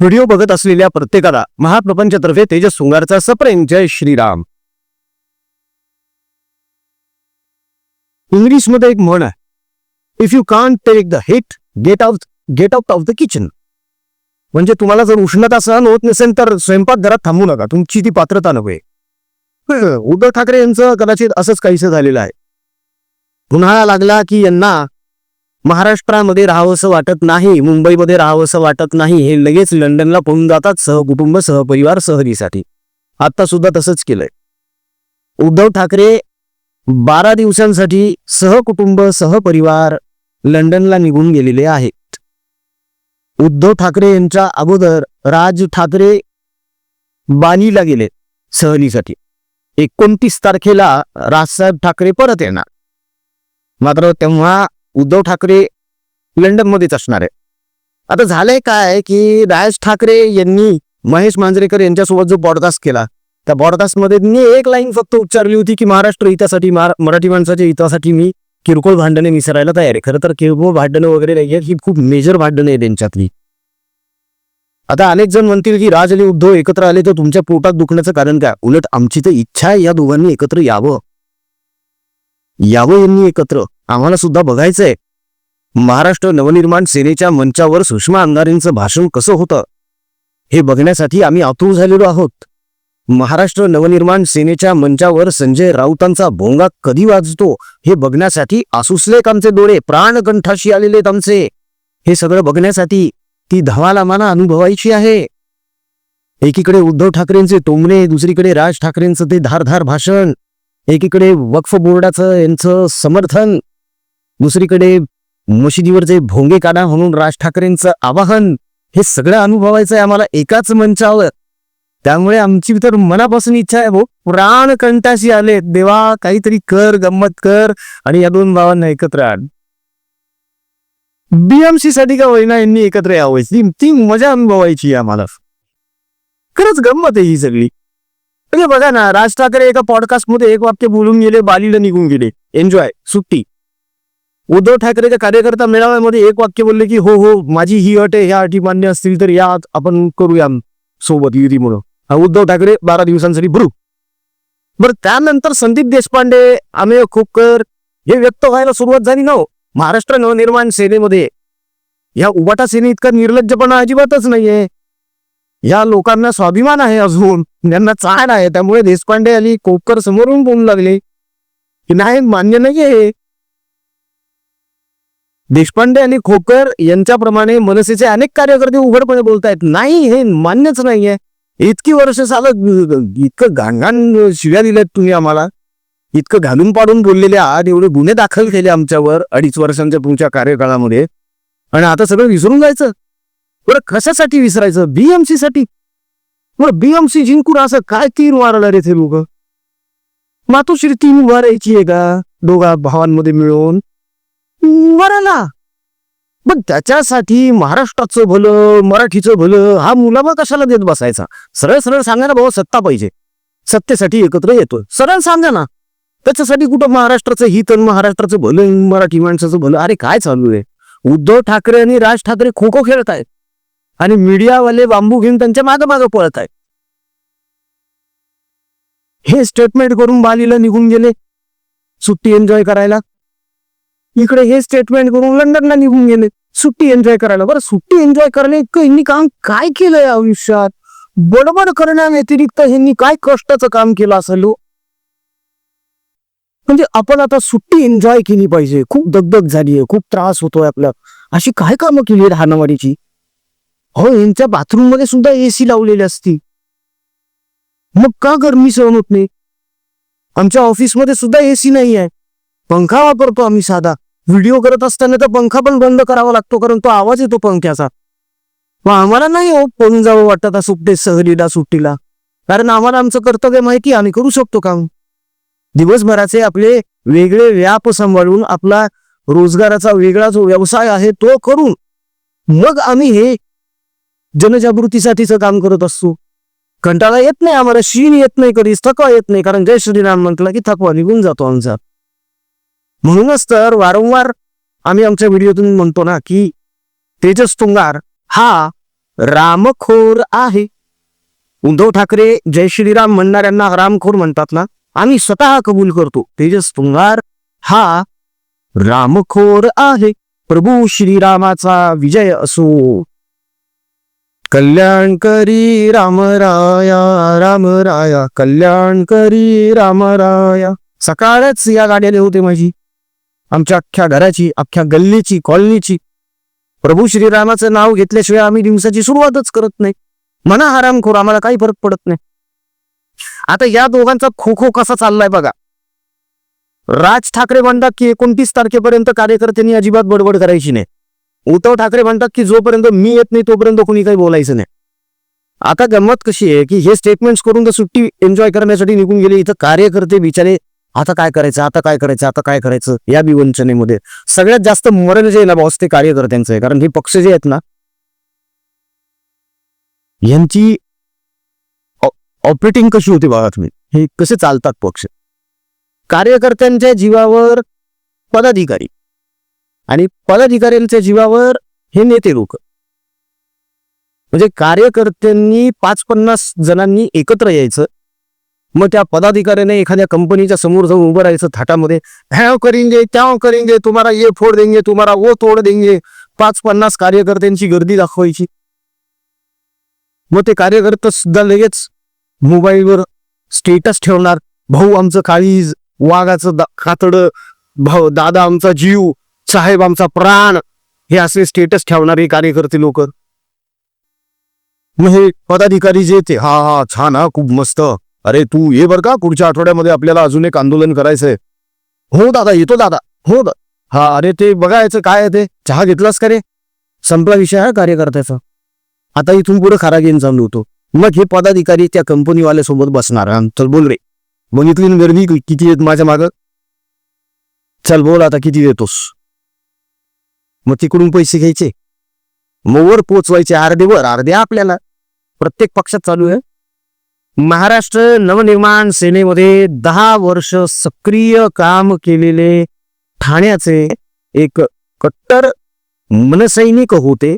Video बघत असलेल्या प्रत्येकाला महाप्रपंचतर्फे तेजस सुंगारचा सप्रेम जय श्रीराम. इंग्लिशमध्ये एक म्हण आहे if you can't take the heat get out get out of the kitchen म्हणजे तुम्हाला जर उष्णता सहन होत नसेल तर स्वयंपाकघरात थांबू नका तुमची ती पात्रता नव्हे. उद्धव ठाकरे यांचं कदाचित असंच काहीसं झालेलं आहे. उन्हाळा लागला की यांना महाराष्ट्रामध्ये राहावंसं वाटत नाही मुंबईमध्ये राहावंसं वाटत नाही हे लगेच लंडनला पळून जातात सहकुटुंब सहपरिवार सहलीसाठी. आता सुद्धा तसंच केलंय. उद्धव ठाकरे बारा दिवसांसाठी सहकुटुंब सहपरिवार लंडनला निघून गेलेले आहेत. उद्धव ठाकरे यांच्या अगोदर राज ठाकरे बालीला गेले सहलीसाठी. एकोणतीस तारखेला राजसाहेब ठाकरे परत येणार. मात्र तेव्हा उद्धव ठाकरे लंडनमध्येच असणार आहे. आता झालंय काय की राज ठाकरे यांनी महेश मांजरेकर यांच्यासोबत जो बॉडदास केला त्या बॉडदासमध्ये त्यांनी एक लाईन फक्त उच्चारली होती की महाराष्ट्र हितासाठी मराठी माणसाच्या हितासाठी मी किरकोळ भांडणे मिसरायला तयार आहे. खरं तर किरकोळ भांडणं वगैरे नाही आहेत ही खूप मेजर भांडणं आहे त्यांच्यातली आता अनेक जण म्हणतील की राज आणि उद्धव एकत्र आले तर तुमच्या पोटात दुखण्याचं कारण काय? उलट आमची तर इच्छा आहे या दोघांनी एकत्र यावं. यावं यांनी एकत्र. आम्हाला सुद्धा बघायचंय. महाराष्ट्र नवनिर्माण सेनेच्या मंचावर सुषमा अंधारेंचं भाषण कसं होतं? हे बघण्यासाठी आम्ही आतुर झालेलो आहोत. महाराष्ट्र नवनिर्माण सेनेच्या मंचावर संजय राऊतांचा भोंगा कधी वाजतो हे बघण्यासाठी आसुसलेत आमचे डोळे प्राणकंठाशी आलेले आमचे. हे सगळं बघण्यासाठी ती धावाला माना अनुभवायची आहे. एकीकडे उद्धव ठाकरेंचे टोमणे दुसरीकडे राज ठाकरेंचं ते धारधार भाषण. एकीकडे वक्फ बोर्डाचं यांचं समर्थन. दुसरीकडे मशिदीवरचे भोंगे काढा म्हणून राज ठाकरेंचं आवाहन हे सगळं अनुभवायचं आहे आम्हाला एकाच मंचावर. त्यामुळे आमची तर मनापासून इच्छा आहे भाऊ प्राण कंटाशी आले. देवा काहीतरी कर गंमत कर आणि या दोन भावांना एकत्र आण. बीएमसी साठी का वैना यांनी एकत्र यावायची ती ती मजा अनुभवायची आम्हाला. खरंच गंमत आहे ही सगळी. म्हणजे बघा ना राज ठाकरे एका पॉडकास्टमध्ये एक वाक्य बोलून गेले बालीला निघून गेले. एन्जॉय सुट्टी. उद्धव ठाकरेच्या कार्यकर्ता मेळाव्यामध्ये एक वाक्य बोलले की हो हो माझी ही अट आहे ह्या अटी मान्य असतील तर या आपण करूया सोबत युती म्हणून. हा उद्धव ठाकरे बारा दिवसांसाठी भरू. बरं त्यानंतर संदीप देशपांडे अमेय खोपकर हे व्यक्त व्हायला सुरुवात झाली ना हो. महाराष्ट्र नवनिर्माण सेनेमध्ये. या उबाटा सेने इतका निर्लज्जपणा अजिबातच नाहीये. या लोकांना स्वाभिमान आहे अजून. त्यांना चाण आहे. त्यामुळे देशपांडे आणि कोपकर समोरून बोलू लागले. की नाही मान्य नाहीये देशपांडे आणि खोकर यांच्याप्रमाणे मनसेचे अनेक कार्यकर्ते उघडपणे बोलतायत. नाही हे मान्यच नाहीये. इतकी वर्ष चालत इतकं घाणघाण शिव्या दिल्यात तुम्ही आम्हाला. इतकं घालून पाडून बोललेले आहात एवढे गुन्हे दाखल केले आमच्यावर अडीच वर्षांच्या तुमच्या कार्यकाळामध्ये. आणि आता सगळं विसरून जायचं. बरं कशासाठी विसरायचं? बीएमसी साठी बरं बीएमसी जिंकून असं काय तीन वारला रे ते लोक? मातोश्री तीन उभारायची आहे का? दोघा भावांमध्ये मिळून? वराला पण त्याच्यासाठी महाराष्ट्राचं भलं मराठीचं भलं हा मुलामा कशाला देत बसायचा? सरळ सरळ सांगा ना भाऊ सत्ता पाहिजे. सत्तेसाठी एकत्र येतो सरळ सांगा ना. त्याच्यासाठी कुठं महाराष्ट्राचं हित आणि महाराष्ट्राचं भलं मराठी माणसाचं भलं? अरे काय चालू आहे? उद्धव ठाकरे आणि राज ठाकरे खो खो खेळत आहेत. आणि मीडियावाले बांबू घेऊन त्यांच्या मागं मागं पळत आहेत. हे स्टेटमेंट करून बालीला निघून गेले. सुट्टी एन्जॉय करायला. इकडे हे स्टेटमेंट करून लंडनला निघून गेले. सुट्टी एन्जॉय करायला. बरं सुट्टी एन्जॉय करायला इतकं यांनी काम काय केलंय आयुष्यात? बडबड करण्या व्यतिरिक्त काय कष्टाचं काम केलं असेल हो? म्हणजे आपण आता सुट्टी एन्जॉय केली पाहिजे. खूप दगदग झालीये खूप त्रास होतोय आपला. अशी काय कामं केली आहेत हो यांच्या बाथरूममध्ये सुद्धा एसी लावलेली असती. मग का गरमी सहन होत नाही? आमच्या ऑफिसमध्ये सुद्धा एसी नाही आहे पंखा वापरतो आम्ही साधा. व्हिडिओ करत असताना तर पंखा पण बंद करावा लागतो कारण तो आवाज येतो पंख्याचा. मग आम्हाला नाही हो पळून जावं वाटत सुट्टे सहलीला सुट्टीला. कारण आम्हाला आमचं कर्तव्य माहिती आम्ही करू शकतो काम. दिवसभराचे आपले वेगळे व्याप सांभाळून आपला रोजगाराचा वेगळा जो व्यवसाय आहे तो करून मग आम्ही हे जनजागृतीसाठीचं काम करत असतो. कंटाळा येत नाही आम्हाला शीन येत नाही कधीच थकवा येत नाही कारण जय श्रीराम म्हटलं की थकवा निघून जातो आमचा. म्हणूनच तर वारंवार आम्ही आमच्या व्हिडिओतून म्हणतो ना की तेजस तुंगार हा रामखोर आहे. उद्धव ठाकरे जय श्रीराम म्हणणाऱ्यांना रामखोर म्हणतात ना आम्ही स्वतः कबूल करतो. तेजस तुंगार हा रामखोर आहे. प्रभू श्रीरामाचा विजय असो. कल्याण करी राम राया राम राया कल्याण करी राम राया. सकाळच या गाड्याला होते माझी. आमच्या अख्ख्या घराची अख्ख्या गल्लीची कॉलनीची. प्रभू श्रीरामाचं नाव घेतल्याशिवाय आम्ही दिवसाची सुरुवातच करत नाही. म्हणा हरामखोर आम्हाला काही फरक पडत नाही. आता या दोघांचा खो खो कसा चाललाय बघा. राज ठाकरे म्हणतात की एकोणतीस तारखेपर्यंत कार्यकर्त्यांनी अजिबात बडबड करायची नाही. उद्धव ठाकरे म्हणतात की जोपर्यंत मी येत नाही तोपर्यंत कोणी काही बोलायचं नाही. आता गंमत कशी आहे की हे स्टेटमेंट्स करून तर सुट्टी एन्जॉय करण्यासाठी निघून गेले. इथं कार्यकर्ते बिचारे आता काय करायचं? आता काय करायचं? आता काय करायचं? या विवंचनेमध्ये सगळ्यात जास्त मरण जे आहे ना बॉस ते कार्यकर्त्यांचं आहे. कारण हे पक्ष जे आहेत ना यांची ऑपरेटिंग कशी होती बघा तुम्ही. हे कसे चालतात पक्ष? कार्यकर्त्यांच्या जीवावर पदाधिकारी आणि पदाधिकाऱ्यांच्या जीवावर हे नेते लोक. म्हणजे कार्यकर्त्यांनी पाच पन्नास जणांनी एकत्र यायचं. मग त्या पदाधिकाऱ्याने एखाद्या कंपनीच्या समोर जाऊन उभं राहायचं थाटामध्ये ह्याव करेंगे त्याव करेंगे तुम्हाला ये फोड देंगे तुम्हाला ओ तोड देंगे. पाच पन्नास कार्यकर्त्यांची गर्दी दाखवायची. मग ते कार्यकर्ते सुद्धा लगेच मोबाईलवर स्टेटस ठेवणार. भाऊ आमचं काळीज वाघाचं दा- कातडं भाऊ दादा आमचा जीव साहेब आमचा प्राण. हे असे स्टेटस ठेवणारे कार्यकर्ते लोक. मग हे पदाधिकारी जे ते हा हा छान हा खूप मस्त. अरे तू ये बर का? पुढच्या आठवड्यामध्ये आपल्याला अजून एक आंदोलन करायचंय. हो दादा येतो दादा. हो दा हा अरे ते बघायचं काय आहे ते. चहा घेतलास का रे? संपला विषय हा कार्यकर्त्याचा. आता इथून पुढे खरा गेम चालू होतो. मग हे पदाधिकारी त्या कंपनीवाल्यासोबत बसणार. चल बोल रे. बघितली ना गर्दी किती येत माझ्या माग? चल बोल आता किती देतोस. मग तिकडून पैसे घ्यायचे. मग वर पोचवायचे अर्धे वर अर्धे आपल्याला. प्रत्येक पक्षात चालू आहे. महाराष्ट्र नवनिर्माण सेनेमध्ये दहा वर्ष सक्रिय काम केलेले ठाण्याचे एक कट्टर मनसैनिक होते.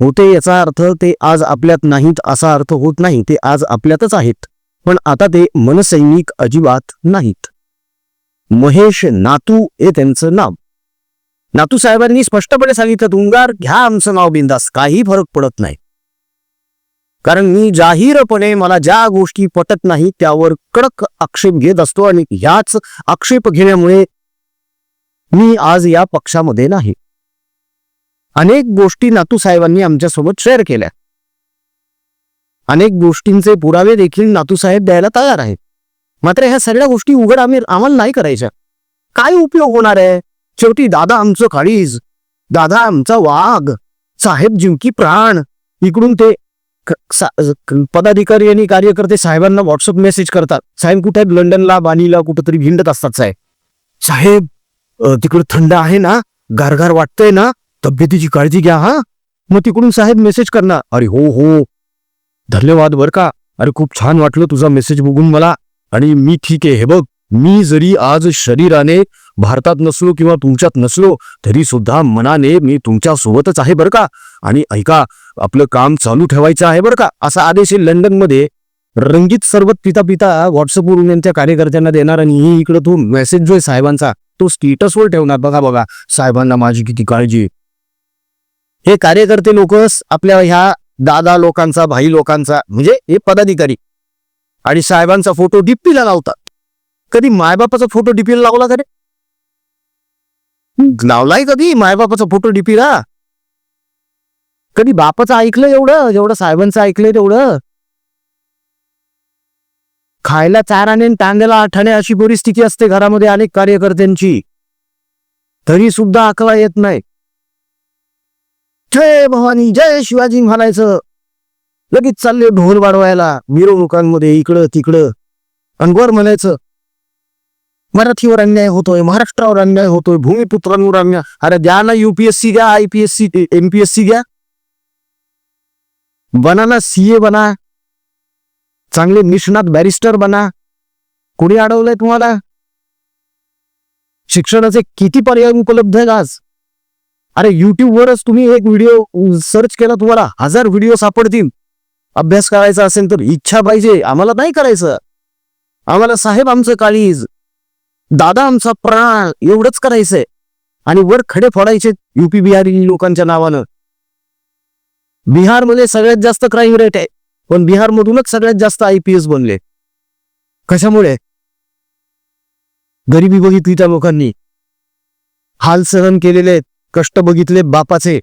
होते याचा अर्थ ते आज आपल्यात नाहीत असा अर्थ होत नाही. ते आज आपल्यातच आहेत. पण आता ते मनसैनिक अजिबात नाहीत. महेश नातू हे त्यांचं नाव. नातू साहेबांनी स्पष्टपणे सांगितलं तुंगार घ्या आमचं नाव बिंदास. काही फरक पडत नाही. कारण मी जाहीरपणे मला ज्या गोष्टी पटत नाही त्यावर कडक आक्षेप घेत असतो आणि ह्याच आक्षेप घेण्यामुळे मी आज या पक्षामध्ये नाही. अनेक गोष्टी नातू साहेबांनी आमच्यासोबत शेअर केल्या. अनेक गोष्टींचे पुरावे देखील नातू साहेब द्यायला तयार आहेत. मात्र ह्या सगळ्या गोष्टी उघड आम्ही आम्हाला नाही करायच्या. काय उपयोग होणार आहे? शेवटी दादा आमचं काळीज दादा आमचा वाघ साहेब जिंकी प्राण इकडून ते पदाधिकारी आणि कार्यकर्ते साहेबांना व्हॉट्सअप मेसेज करतात. साहेब कुठे आहेत? लंडनला बानीला कुठंतरी भिंडत असतात साहेब. साहेब तिकडे तिकडं थंड आहे ना? गारगार वाटतंय ना? तब्येतीची काळजी घ्या हा. मग तिकडून साहेब मेसेज करणार. अरे हो हो. धन्यवाद बर का. अरे खूप छान वाटलं तुझा मेसेज बघून मला. आणि मी ठीक आहे. हे बघ मी जरी आज शरीराने भारतात नसलो किंवा तुमच्यात नसलो तरी सुद्धा मनाने मी तुमच्या सोबतच आहे बरं का. आणि ऐका आपलं काम चालू ठेवायचं आहे बरं का असा आदेश आहे लंडनमध्ये रंगीत सरबत पिता पिता व्हॉट्सअपवरून यांच्या कार्यकर्त्यांना देणार आणि ही इकडं तो मेसेज जो आहे साहेबांचा तो स्टेटसवर ठेवणार. बघा बघा साहेबांना माझी किती काळजी हे कार्यकर्ते लोक आपल्या ह्या दादा लोकांचा भाई लोकांचा म्हणजे हे पदाधिकारी आणि साहेबांचा फोटो डिप्पीला लावतात. कधी मायबापाचा फोटो डीपीला लावला का रे? लावलाय कधी मायबापाचा फोटो डीपीला? कधी बापाचं ऐकलं एवढं? जेवढं साहेबांचं ऐकलंय तेवढं? खायला चाराने आणि टांग्याला आठाणे अशी परिस्थिती असते घरामध्ये अनेक कार्यकर्त्यांची. तरी सुद्धा आकला येत नाही. जय भवानी जय शिवाजी म्हणायचं. लगेच चालले ढोल वाढवायला मिरवणुकांमध्ये इकडं तिकडं. आणि म्हणायचं मराठीवर अन्याय होतोय महाराष्ट्रावर अन्याय होतोय भूमिपुत्रांवर अन्याय. अरे द्या ना युपीएससी घ्या आयपीएससी एमपीएससी घ्या बना ना सीए बना। चांगले निष्णात बॅरिस्टर बना। कोणी अडवलंय तुम्हाला? शिक्षणाचे किती पर्याय उपलब्ध आहेत आज? अरे युट्यूबवरच तुम्ही एक व्हिडिओ सर्च केला तुम्हाला हजार व्हिडिओ सापडतील. अभ्यास करायचा असेल तर इच्छा पाहिजे. आम्हाला नाही करायचं. आम्हाला साहेब आमचं काळीज दादा आमचा प्राण एवढंच करायचंय. आणि वर खडे फोडायचे युपी बिहारी लोकांच्या नावानं. बिहारमध्ये सगळ्यात जास्त क्राईम रेट आहे. पण बिहारमधूनच सगळ्यात जास्त आय पी एस बनले. कशामुळे? गरिबी बघितली त्या लोकांनी. हाल सहन केलेले आहेत, कष्ट बघितले बापाचे.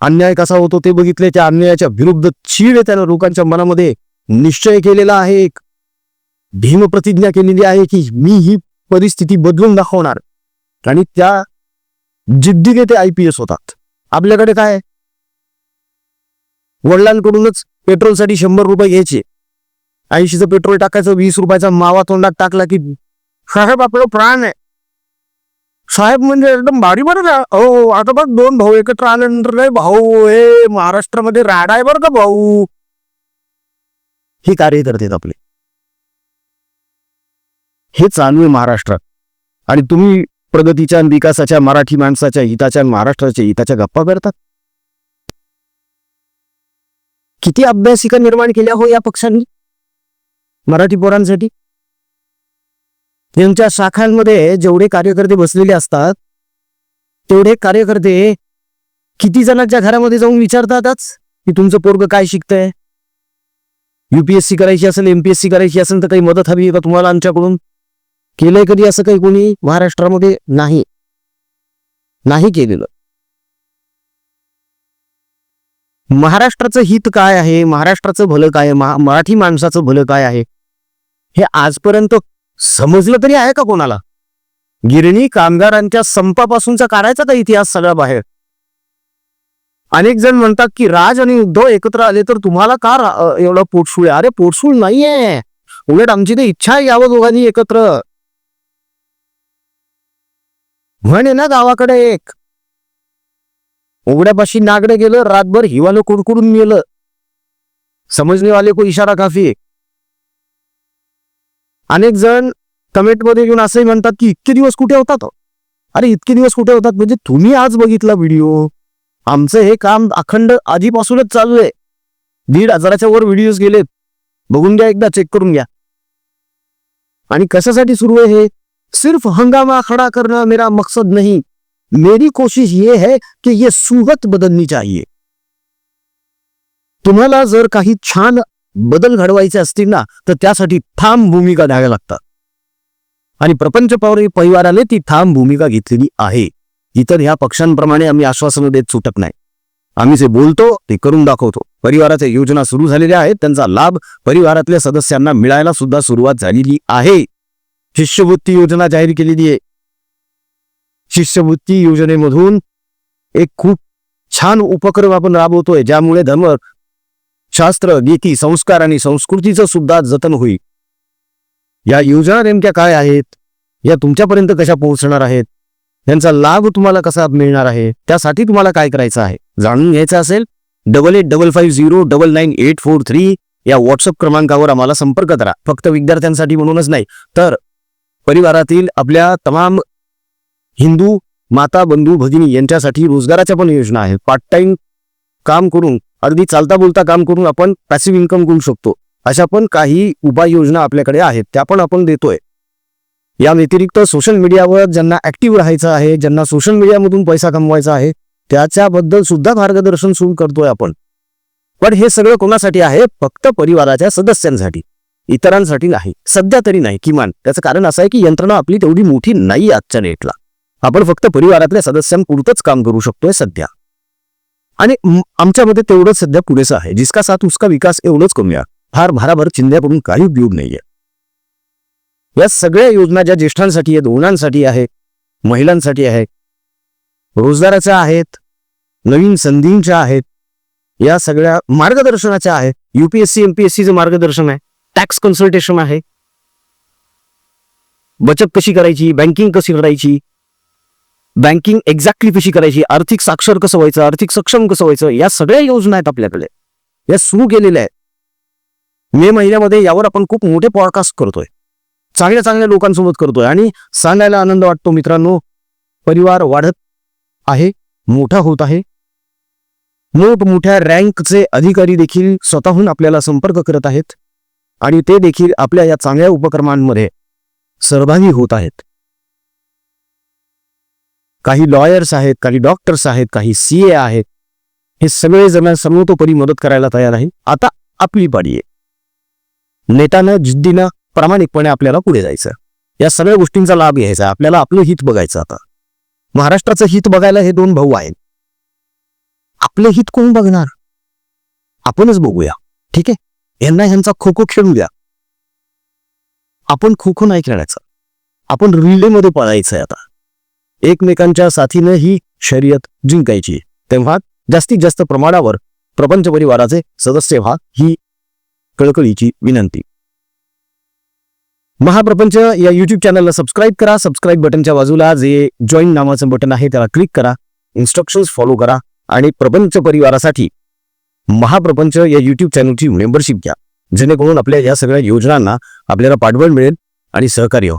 अन्याय कसा होतो ते बघितले त्या अन्यायाच्या विरुद्ध चीड आहे त्यानं लोकांच्या मनामध्ये. निश्चय केलेला आहे एक. भीम प्रतिज्ञा केलेली आहे की मी ही परिस्थिती बदलून दाखवणार. आणि त्या जिद्दीने ते आय पी एस होतात. आपल्याकडे काय वडिलांकडूनच पेट्रोलसाठी शंभर रुपये घ्यायचे. ऐंशीचं पेट्रोल टाकायचं वीस रुपयाचा मावा तोंडात टाकला की साहेब आपलं प्राण आहे. साहेब म्हणजे एकदम भारी बरं का? हो, हो आता बघ दोन भाऊ एकत्र आल्यानंतर काय भाऊ हे महाराष्ट्रामध्ये राडा आहे बरं का भाऊ? हे कार्य करतात आपले. हे चालू आहे महाराष्ट्रात. आणि तुम्ही प्रगतीच्या विकासाच्या मराठी माणसाच्या हिताच्या महाराष्ट्राच्या हिताच्या गप्पा करतात. किती अभ्यासिका निर्माण केल्या हो या पक्षांनी? मराठी पोरांसाठी? त्यांच्या शाखांमध्ये जेवढे कार्यकर्ते बसलेले असतात तेवढे कार्यकर्ते किती जणांच्या घरामध्ये जाऊन विचारतातच की तुमचं पोरग काय शिकतंय? युपीएससी करायची असेल एमपीएससी करायची असेल तर काही मदत हवी का तुम्हाला आमच्याकडून? केलंय कधी असं काही कोणी? महाराष्ट्रामध्ये नाही. नाही केलेलं. महाराष्ट्राचं हित काय आहे? महाराष्ट्राचं भलं काय आहे? महा- मराठी माणसाचं भलं काय आहे? हे आजपर्यंत समजलं तरी आहे का कोणाला? गिरणी कामगारांच्या संपापासूनचा काढायचा का इतिहास सगळा बाहेर. अनेक जण म्हणतात की राज आणि उद्धव एकत्र आले तर तुम्हाला का एवढा पोटसूळ? आहे अरे पोटसूळ नाहीये. उलट आमची ते इच्छा आहे यावं दोघांनी एकत्र. म्हणे ना गावाकडे एक. उघड्यापाशी नागडे गेलं रातभर हिवालं कुडकुडून गेलं समजणे वाले को इशारा काफी अनेक जण कमेंटमध्ये येऊन असंही म्हणतात की इतके दिवस कुठे होतात अरे इतके दिवस कुठे होतात? म्हणजे तुम्ही आज बघितला व्हिडिओ. आमचं हे काम अखंड आधीपासूनच चालू आहे. दीड हजाराच्या वर व्हिडिओज गेलेत. बघून घ्या एकदा चेक करून घ्या. आणि कशासाठी सुरू आहे हे? सिर्फ हंगामा खड़ा करणं मेरा मकसद नाही. मेरी कोशिश ये है कि ये सुगत बदलनी चाहिए। तुम्हाला जर काही छान बदल घडवायचे असतील ना तर त्यासाठी ठाम भूमिका द्याव्या लागतात. आणि प्रपंच पवार परिवाराने ती ठाम भूमिका घेतलेली आहे. इतर ह्या पक्षांप्रमाणे आम्ही आश्वासनं देत सुटत नाही. आम्ही जे बोलतो ते करून दाखवतो. परिवाराच्या योजना सुरू झालेल्या आहेत त्यांचा लाभ परिवारातल्या सदस्यांना मिळायला सुद्धा सुरुवात झालेली आहे. शिष्यवृत्ती योजना जाहीर केलेली आहे. शिष्यवृत्ती योजनेमधून एक खूप छान उपक्रम आपण राबवतोय ज्यामुळे धर्म शास्त्र गीती संस्कार आणि संस्कृतीचं सुद्धा जतन होईल. या योजना नेमक्या काय आहेत? या तुमच्यापर्यंत कशा पोहोचणार आहेत? यांचा लाभ तुम्हाला कसा मिळणार आहे? त्यासाठी तुम्हाला काय करायचं आहे? जाणून घ्यायचं असेल double eight double five zero double nine eight four three या व्हॉट्सअप क्रमांकावर आम्हाला संपर्क करा. फक्त विद्यार्थ्यांसाठी म्हणूनच नाही तर परिवारातील आपल्या तमाम हिंदू माता बंधू भगिनी यांच्यासाठी रोजगाराच्या पण योजना आहेत. पार्ट टाइम काम करून अगदी चालता बोलता काम करून आपण पॅसिव्ह इन्कम करू शकतो. अशा पण काही उपाययोजना आपल्याकडे आहेत. त्या पण आपण देतोय. या व्यतिरिक्त सोशल मीडियावर ज्यांना ऍक्टिव्ह राहायचं आहे ज्यांना सोशल मीडियामधून पैसा कमवायचा आहे त्याच्याबद्दल सुद्धा मार्गदर्शन सुरू करतोय आपण. पण हे सगळं कोणासाठी आहे? फक्त परिवाराच्या सदस्यांसाठी. इतरांसाठी नाही. सध्या तरी नाही. किमान. त्याचं कारण असं आहे की यंत्रणा आपली तेवढी मोठी नाही आजच्या डेटला आपण फक्त परिवारातल्या सदस्यांपुरतंच काम करू शकतोय सध्या. आणि आमच्यामध्ये तेवढंच सध्या पुरेसं आहे. जिसका साथ उसका विकास एवढंच करूया. फार भाराभर चिंध्यापडून काही उपयोग नाहीये. या सगळ्या योजना ज्या ज्येष्ठांसाठी आहेत दोनांसाठी आहे महिलांसाठी आहे रोजगाराच्या आहेत नवीन संधींच्या आहेत या सगळ्या मार्गदर्शनाच्या आहेत. युपीएससी एमपीएससीचं मार्गदर्शन आहे. टॅक्स कन्सल्टेशन आहे. बचत कशी करायची? बँकिंग कशी करायची? बँकिंग एक्झॅक्टली कशी करायची? आर्थिक साक्षर कसं व्हायचं? आर्थिक सक्षम कसं व्हायचं? या सगळ्या योजना आहेत आपल्याकडे. या सुरू केलेल्या आहेत. मे महिन्यामध्ये यावर आपण खूप मोठे पॉडकास्ट करतोय. चांगल्या चांगल्या लोकांसोबत करतोय. आणि सांगायला आनंद वाटतो मित्रांनो परिवार वाढत आहे मोठा होत आहे. मोठमोठ्या रँकचे अधिकारी देखील स्वतःहून आपल्याला संपर्क करत आहेत. आणि ते देखील आपल्या या चांगल्या उपक्रमांमध्ये सहभागी होत आहेत. काही लॉयर्स आहेत काही डॉक्टर्स आहेत काही सी ए आहेत. हे सगळे जण समोतोपरी मदत करायला तयार आहे. आता आपली पाडी आहे. नेटानं जिद्दीनं प्रामाणिकपणे आपल्याला पुढे जायचं. या सगळ्या गोष्टींचा लाभ घ्यायचा. आपल्याला आपलं हित बघायचं आता. महाराष्ट्राचं हित बघायला हे दोन भाऊ आहेत. आपलं हित कोण बघणार? आपणच बघूया. ठीक आहे? यांना ह्यांचा खो खो खेळू द्या आपण खो खो नाही खेळायचं. आपण रिलेमध्ये पळायचंय आता. एकमेकांच्या साथीनं ही शर्यत जिंकायची. तेव्हा जास्तीत जास्त प्रमाणावर प्रपंच परिवाराचे सदस्य व्हा ही कळकळीची विनंती. महाप्रपंच या युट्यूब चॅनलला सबस्क्राईब करा. सबस्क्राईब बटनच्या बाजूला जे जॉईन नावाचं बटन आहे त्याला क्लिक करा. इन्स्ट्रक्शन्स फॉलो करा आणि प्रपंच परिवारासाठी महाप्रपंच या युट्यूब चॅनलची मेंबरशिप घ्या. जेणेकरून आपल्या या सगळ्या योजनांना आपल्याला पाठबळ मिळेल आणि सहकार्य हो.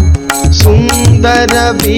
சுந்தரவி